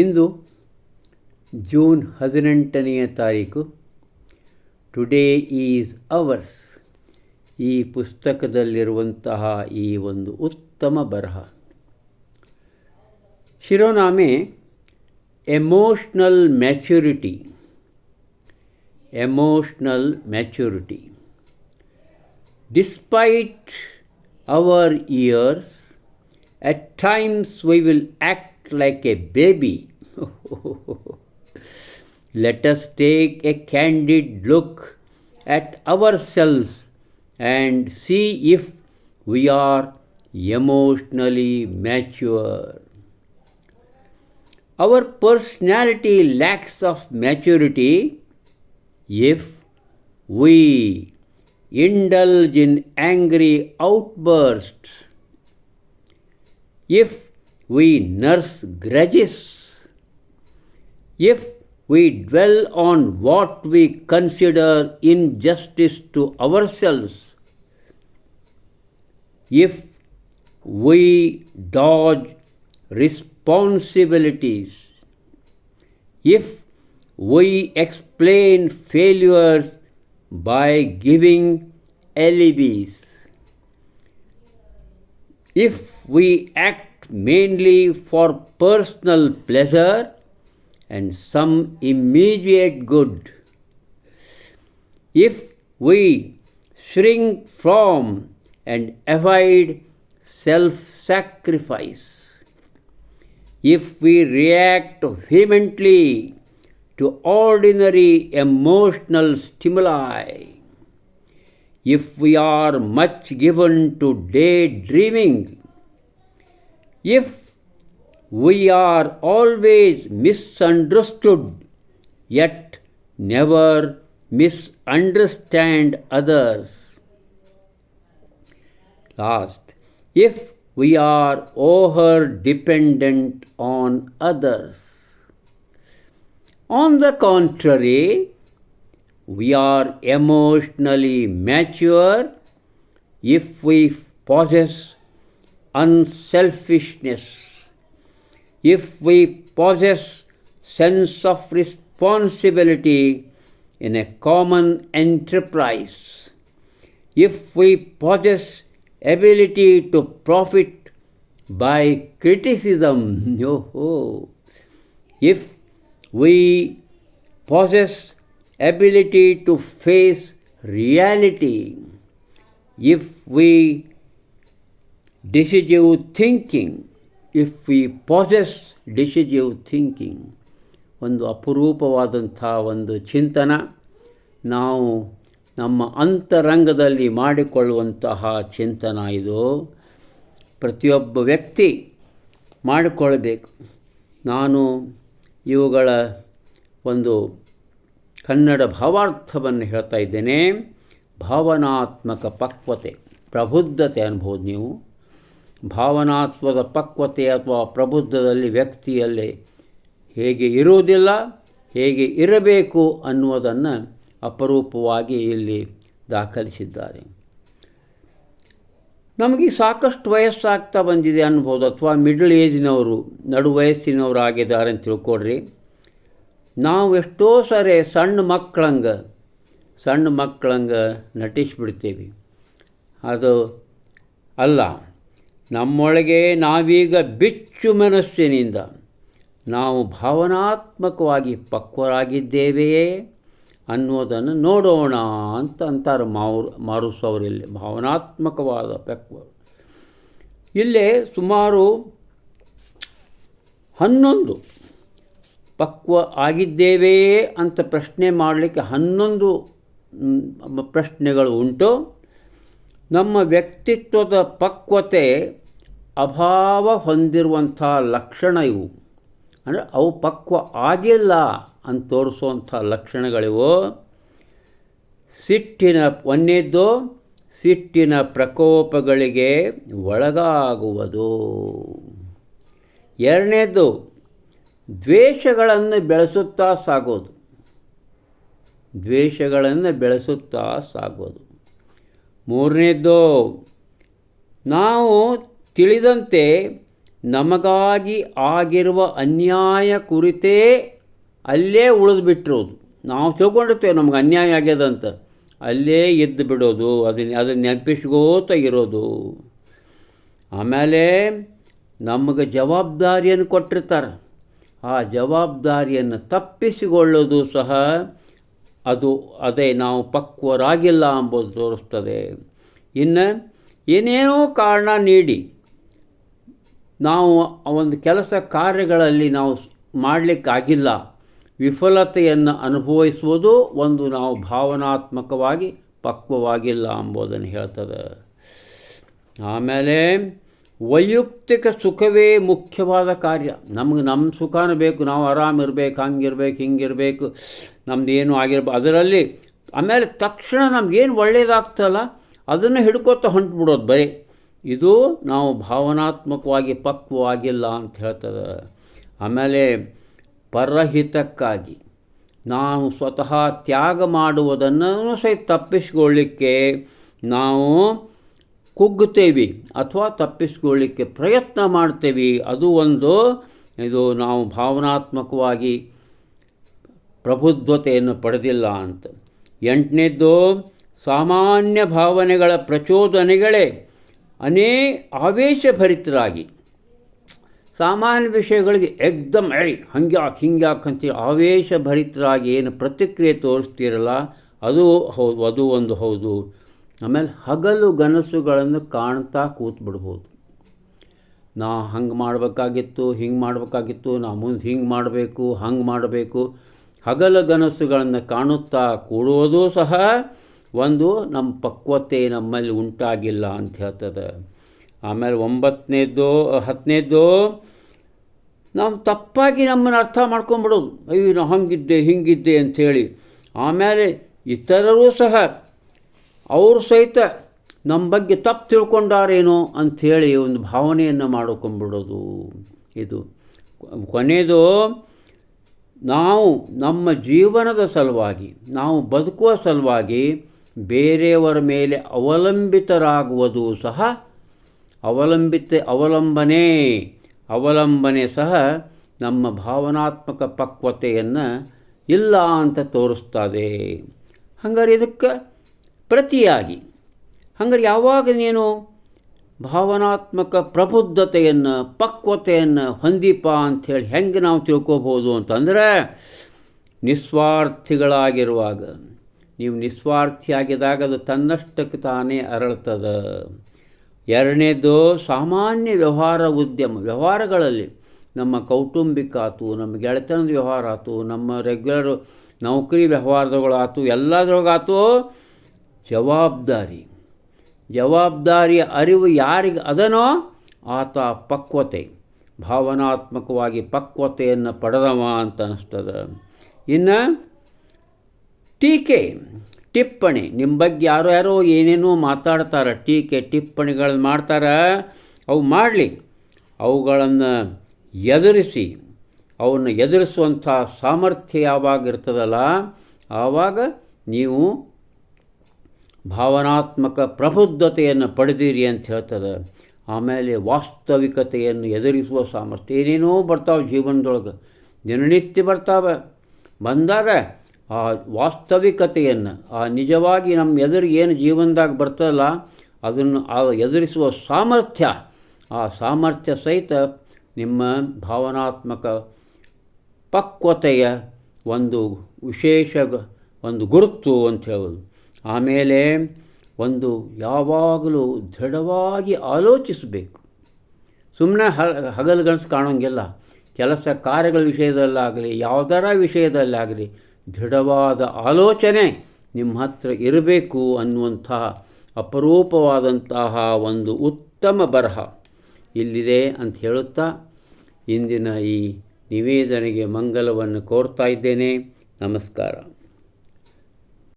ಇಂದು June ಹದಿನೆಂಟನೆಯ ತಾರೀಕು. Today is ours ಈ ಪುಸ್ತಕದಲ್ಲಿರುವಂತಹ ಈ ಒಂದು ಉತ್ತಮ ಬರಹ. ಶಿರೋನಾಮೆ emotional maturity emotional maturity despite our years at times we will act like a baby. Let us take a candid look at ourselves and see if we are emotionally mature. Our personality lacks of maturity if we indulge in angry outbursts if we nurse grudges, if we dwell on what we consider injustice to ourselves, if we dodge responsibilities, if we explain failures by giving alibis, if we act mainly for personal pleasure and some immediate good, if we shrink from and avoid self sacrifice, if we react vehemently to ordinary emotional stimuli, if we are much given to daydreaming, if we are always misunderstood yet never misunderstand others. Last, if we are over dependent on others. On the contrary, we are emotionally mature if we possess unselfishness, if we possess sense of responsibility in a common enterprise, if we possess ability to profit by criticism, if we possess ability to face reality, if we decisive thinking, if we possess decisive thinking, ಒಂದು ಅಪರೂಪವಾದಂಥ ಒಂದು ಚಿಂತನ ನಾವು ನಮ್ಮ ಅಂತರಂಗದಲ್ಲಿ ಮಾಡಿಕೊಳ್ಳುವಂತಹ ಚಿಂತನ ಇದು. ಪ್ರತಿಯೊಬ್ಬ ವ್ಯಕ್ತಿ ಮಾಡಿಕೊಳ್ಬೇಕು. ನಾನು ಇವುಗಳ ಒಂದು ಕನ್ನಡ ಭಾವಾರ್ಥವನ್ನು ಹೇಳ್ತಾ ಇದ್ದೇನೆ. ಭಾವನಾತ್ಮಕ ಪಕ್ವತೆ ಪ್ರಬುದ್ಧತೆ ಅನ್ಬೋದು ನೀವು. ಭಾವನಾತ್ಮಕ ಪಕ್ವತೆ ಅಥವಾ ಪ್ರಬುದ್ಧದಲ್ಲಿ ವ್ಯಕ್ತಿಯಲ್ಲಿ ಹೇಗೆ ಇರುವುದಿಲ್ಲ, ಹೇಗೆ ಇರಬೇಕು ಅನ್ನುವುದನ್ನು ಅಪರೂಪವಾಗಿ ಇಲ್ಲಿ ದಾಖಲಿಸಿದ್ದಾರೆ. ನಮಗೆ ಸಾಕಷ್ಟು ವಯಸ್ಸಾಗ್ತಾ ಬಂದಿದೆ ಅನ್ಬೋದು ಅಥವಾ ಮಿಡ್ಲ್ ಏಜ್ನವರು ನಡು ವಯಸ್ಸಿನವರು ಆಗಿದ್ದಾರೆ ಅಂತ ತಿಳ್ಕೊಡ್ರಿ ನಾವು ಎಷ್ಟೋ ಸರಿ ಸಣ್ಣ ಮಕ್ಕಳಂಗೆ ಸಣ್ಣ ಮಕ್ಕಳಂಗೆ ನಟಿಸ್ಬಿಡ್ತೀವಿ. ಅದು ಅಲ್ಲ. ನಮ್ಮೊಳಗೆ ನಾವೀಗ ಬಿಚ್ಚು ಮನಸ್ಸಿನಿಂದ ನಾವು ಭಾವನಾತ್ಮಕವಾಗಿ ಪಕ್ವರಾಗಿದ್ದೇವೆಯೇ ಅನ್ನೋದನ್ನು ನೋಡೋಣ ಅಂತ ಅಂತಾರೆ ಮಾರು ಮಾರುಸವರಲ್ಲಿ ಭಾವನಾತ್ಮಕವಾದ ಪಕ್ವ. ಇಲ್ಲೇ ಸುಮಾರು ಹನ್ನೊಂದು ಪಕ್ವ ಆಗಿದ್ದೇವೆಯೇ ಅಂತ ಪ್ರಶ್ನೆ ಮಾಡಲಿಕ್ಕೆ ಹನ್ನೊಂದು ಪ್ರಶ್ನೆಗಳು ಉಂಟು. ನಮ್ಮ ವ್ಯಕ್ತಿತ್ವದ ಪಕ್ವತೆ ಅಭಾವ ಹೊಂದಿರುವಂಥ ಲಕ್ಷಣ ಇವು. ಅಂದರೆ ಅವು ಪಕ್ವ ಆಗಿಲ್ಲ ಅಂತ ತೋರಿಸುವಂಥ ಲಕ್ಷಣಗಳಿವು. ಸಿಟ್ಟಿನ ಒಂದೇದ್ದು, ಸಿಟ್ಟಿನ ಪ್ರಕೋಪಗಳಿಗೆ ಒಳಗಾಗುವುದು. ಎರಡನೇದು ದ್ವೇಷಗಳನ್ನು ಬೆಳೆಸುತ್ತಾ ಸಾಗೋದು. ದ್ವೇಷಗಳನ್ನು ಬೆಳೆಸುತ್ತಾ ಸಾಗೋದು. ಮೂರನೇದ್ದು, ನಾವು ತಿಳಿದಂತೆ ನಮಗಾಗಿ ಆಗಿರುವ ಅನ್ಯಾಯ ಕುರಿತೇ ಅಲ್ಲೇ ಉಳಿದು ಬಿಟ್ಟಿರೋದು. ನಾವು ತಿಳ್ಕೊಂಡಿರ್ತೇವೆ ನಮ್ಗೆ ಅನ್ಯಾಯ ಆಗ್ಯದಂತ ಅಲ್ಲೇ ಎದ್ದು ಬಿಡೋದು, ಅದನ್ನ, ಅದನ್ನು ನೆನಪಿಸ್ಕೋತ ಇರೋದು. ಆಮೇಲೆ ನಮಗೆ ಜವಾಬ್ದಾರಿಯನ್ನು ಕೊಟ್ಟಿರ್ತಾರೆ. ಆ ಜವಾಬ್ದಾರಿಯನ್ನು ತಪ್ಪಿಸಿಕೊಳ್ಳೋದು ಸಹ ಅದು, ಅದೇ ನಾವು ಪಕ್ವರಾಗಿಲ್ಲ ಎಂಬುದು ತೋರಿಸ್ತದೆ. ಇನ್ನು ಏನೇನೋ ಕಾರಣ ನೀಡಿ ನಾವು ಒಂದು ಕೆಲಸ ಕಾರ್ಯಗಳಲ್ಲಿ ನಾವು ಮಾಡಲಿಕ್ಕಾಗಿಲ್ಲ. ವಿಫಲತೆಯನ್ನು ಅನುಭವಿಸುವುದು ಒಂದು ನಾವು ಭಾವನಾತ್ಮಕವಾಗಿ ಪಕ್ವವಾಗಿಲ್ಲ ಎಂಬುದನ್ನು ಹೇಳ್ತದೆ. ಆಮೇಲೆ ವೈಯಕ್ತಿಕ ಸುಖವೇ ಮುಖ್ಯವಾದ ಕಾರ್ಯ. ನಮಗೆ ನಮ್ಮ ಸುಖನೂ ಬೇಕು, ನಾವು ಆರಾಮಿರ್ಬೇಕು ಹಂಗಿರ್ಬೇಕು, ಹಿಂಗಿರಬೇಕು, ನಮ್ದು ಏನು ಆಗಿರ್ಬೋ, ಅದರಲ್ಲಿ ಆಮೇಲೆ ತಕ್ಷಣ ನಮಗೇನು ಒಳ್ಳೆಯದಾಗ್ತಲ್ಲ ಅದನ್ನು ಹಿಡ್ಕೊತ ಹೊಂಟ್ಬಿಡೋದು ಬರೀ. ಇದು ನಾವು ಭಾವನಾತ್ಮಕವಾಗಿ ಪಕ್ವವಾಗಿಲ್ಲ ಅಂತ ಹೇಳ್ತದೆ. ಆಮೇಲೆ ಪರಹಿತಕ್ಕಾಗಿ ನಾವು ಸ್ವತಃ ತ್ಯಾಗ ಮಾಡುವುದನ್ನು ಸಹಿತ ತಪ್ಪಿಸ್ಕೊಳ್ಳಿಕ್ಕೆ ನಾವು ಕುಗ್ಗುತ್ತೇವೆ ಅಥವಾ ತಪ್ಪಿಸ್ಕೊಳ್ಳಿಕ್ಕೆ ಪ್ರಯತ್ನ ಮಾಡ್ತೇವೆ. ಅದು ಒಂದು ಇದು ನಾವು ಭಾವನಾತ್ಮಕವಾಗಿ ಪ್ರಬುದ್ಧತೆಯನ್ನು ಪಡೆದಿಲ್ಲ ಅಂತ. ಎಂಟನೇದ್ದು, ಸಾಮಾನ್ಯ ಭಾವನೆಗಳ ಪ್ರಚೋದನೆಗಳೇ ಅನೇ ಆವೇಶಭರಿತರಾಗಿ. ಸಾಮಾನ್ಯ ವಿಷಯಗಳಿಗೆ ಎಕ್ದಮ್ ಐ ಹಂಗ್ಯಾಕೆ, ಹಿಂಗ್ಯಾಕೆ ಅಂತೇಳಿ ಆವೇಶಭರಿತರಾಗಿ ಏನು ಪ್ರತಿಕ್ರಿಯೆ ತೋರಿಸ್ತೀರಲ್ಲ, ಅದು ಹೌದು, ಅದು ಒಂದು ಹೌದು. ಆಮೇಲೆ ಹಗಲು ಗನಸುಗಳನ್ನು ಕಾಣ್ತಾ ಕೂತ್ಬಿಡ್ಬೋದು. ನಾ ಹಂಗೆ ಮಾಡಬೇಕಾಗಿತ್ತು, ಹಿಂಗೆ ಮಾಡಬೇಕಾಗಿತ್ತು, ನಾ ಮುಂದೆ ಹಿಂಗೆ ಮಾಡಬೇಕು, ಹಂಗೆ ಮಾಡಬೇಕು. ಹಗಲು ಗನಸುಗಳನ್ನು ಕಾಣುತ್ತಾ ಕೂಡುವುದೂ ಸಹ ಒಂದು ನಮ್ಮ ಪಕ್ವತೆ ನಮ್ಮಲ್ಲಿ ಉಂಟಾಗಿಲ್ಲ ಅಂತ ಹೇಳ್ತದೆ. ಆಮೇಲೆ ಒಂಬತ್ತನೇದ್ದು ಹತ್ತನೇದ್ದು ನಾವು ತಪ್ಪಾಗಿ ನಮ್ಮನ್ನು ಅರ್ಥ ಮಾಡ್ಕೊಂಬಿಡೋದು. ಅಯ್ಯೋ ನಾವು ಹಂಗಿದ್ದೆ, ಹಿಂಗಿದ್ದೆ ಅಂಥೇಳಿ. ಆಮೇಲೆ ಇತರರೂ ಸಹ ಅವರು ಸಹಿತ ನಮ್ಮ ಬಗ್ಗೆ ತಪ್ಪು ತಿಳ್ಕೊಂಡಾರೇನೋ ಅಂಥೇಳಿ ಒಂದು ಭಾವನೆಯನ್ನು ಮಾಡ್ಕೊಂಬಿಡೋದು ಇದು. ಕೊನೆಯದು ನಾವು ನಮ್ಮ ಜೀವನದ ಸಲುವಾಗಿ, ನಾವು ಬದುಕುವ ಸಲುವಾಗಿ ಬೇರೆಯವರ ಮೇಲೆ ಅವಲಂಬಿತರಾಗುವುದು ಸಹ ಅವಲಂಬಿತ ಅವಲಂಬನೆ ಅವಲಂಬನೆ ಸಹ ನಮ್ಮ ಭಾವನಾತ್ಮಕ ಪಕ್ವತೆಯನ್ನು ಇಲ್ಲ ಅಂತ ತೋರಿಸ್ತದೆ. ಹಂಗಾರೆ ಇದಕ್ಕೆ ಪ್ರತಿಯಾಗಿ, ಹಂಗಾರೆ ಯಾವಾಗ ನೀನು ಭಾವನಾತ್ಮಕ ಪ್ರಬುದ್ಧತೆಯನ್ನು, ಪಕ್ವತೆಯನ್ನು ಹೊಂದಿಪ ಅಂಥೇಳಿ ಹೆಂಗೆ ನಾವು ತಿಳ್ಕೋಬೋದು ಅಂತಂದರೆ ನಿಸ್ವಾರ್ಥಿಗಳಾಗಿರುವಾಗ ನೀವು ನಿಸ್ವಾರ್ಥಿಯಾಗಿದಾಗ ಅದು ತನ್ನಷ್ಟಕ್ಕೆ ತಾನೇ ಅರಳ್ತದೆ. ಎರಡನೇದು, ಸಾಮಾನ್ಯ ವ್ಯವಹಾರ ಉದ್ಯಮ. ವ್ಯವಹಾರಗಳಲ್ಲಿ ನಮ್ಮ ಕೌಟುಂಬಿಕ ಆತು, ನಮ್ಮ ಗೆಳೆತನದ ವ್ಯವಹಾರ ಆಯ್ತು ನಮ್ಮ ರೆಗ್ಯುಲರ್ ನೌಕರಿ ವ್ಯವಹಾರದಗಳಾಯ್ತು ಎಲ್ಲದ್ರೊಳಗಾಯ್ತು ಜವಾಬ್ದಾರಿ. ಜವಾಬ್ದಾರಿಯ ಅರಿವು ಯಾರಿಗೆ ಅದನೋ ಆತ ಪಕ್ವತೆ. ಭಾವನಾತ್ಮಕವಾಗಿ ಪಕ್ವತೆಯನ್ನು ಪಡೆದವ ಅಂತ ಅನ್ನಿಸ್ತದೆ ಇನ್ನು ಟೀಕೆ, ಟಿಪ್ಪಣಿ. ನಿಮ್ಮ ಬಗ್ಗೆ ಯಾರೋ ಯಾರೋ ಏನೇನೋ ಮಾತಾಡ್ತಾರೆ. ಟೀಕೆ, ಟಿಪ್ಪಣಿಗಳು ಮಾಡ್ತಾರೆ. ಅವು ಮಾಡಲಿ. ಅವುಗಳನ್ನು ಎದುರಿಸಿ. ಅವನ್ನು ಎದುರಿಸುವಂಥ ಸಾಮರ್ಥ್ಯ ಯಾವಾಗ ಇರ್ತದಲ್ಲ, ಆವಾಗ ನೀವು ಭಾವನಾತ್ಮಕ ಪ್ರಬುದ್ಧತೆಯನ್ನು ಪಡೆದಿರಿ ಅಂತ ಹೇಳ್ತದೆ. ಆಮೇಲೆ ವಾಸ್ತವಿಕತೆಯನ್ನು ಎದುರಿಸುವ ಸಾಮರ್ಥ್ಯ ಏನೇನೋ ಬರ್ತಾವೆ ಜೀವನದೊಳಗೆ. ದಿನನಿತ್ಯ ಬರ್ತಾವೆ. ಬಂದಾಗ ಆ ವಾಸ್ತವಿಕತೆಯನ್ನು, ಆ ನಿಜವಾಗಿ ನಮ್ಮ ಎದುರು ಏನು ಜೀವನದಾಗ ಬರ್ತದಲ್ಲ, ಅದನ್ನು ಆ ಎದುರಿಸುವ ಸಾಮರ್ಥ್ಯ, ಆ ಸಾಮರ್ಥ್ಯ ಸಹಿತ ನಿಮ್ಮ ಭಾವನಾತ್ಮಕ ಪಕ್ವತೆಯ ಒಂದು ವಿಶೇಷ ಒಂದು ಗುರುತು ಅಂತ ಹೇಳೋದು ಆಮೇಲೆ ಒಂದು ಯಾವಾಗಲೂ ದೃಢವಾಗಿ ಆಲೋಚಿಸಬೇಕು. ಸುಮ್ಮನೆ ಹಗಲುಗನಸು ಕಾಣೋಂಗಿಲ್ಲ. ಕೆಲಸ ಕಾರ್ಯಗಳ ವಿಷಯದಲ್ಲಾಗಲಿ, ಯಾವುದರ ವಿಷಯದಲ್ಲಾಗಲಿ ದೃಢವಾದ ಆಲೋಚನೆ ನಿಮ್ಮ ಹತ್ರ ಇರಬೇಕು ಅನ್ನುವಂತಹ ಅಪರೂಪವಾದಂತಹ ಒಂದು ಉತ್ತಮ ಬರಹ ಇಲ್ಲಿದೆ ಅಂತ ಹೇಳುತ್ತಾ ಇಂದಿನ ಈ ನಿವೇದನೆಗೆ ಮಂಗಲವನ್ನು ಕೋರ್ತಾ ಇದ್ದೇನೆ. ನಮಸ್ಕಾರ.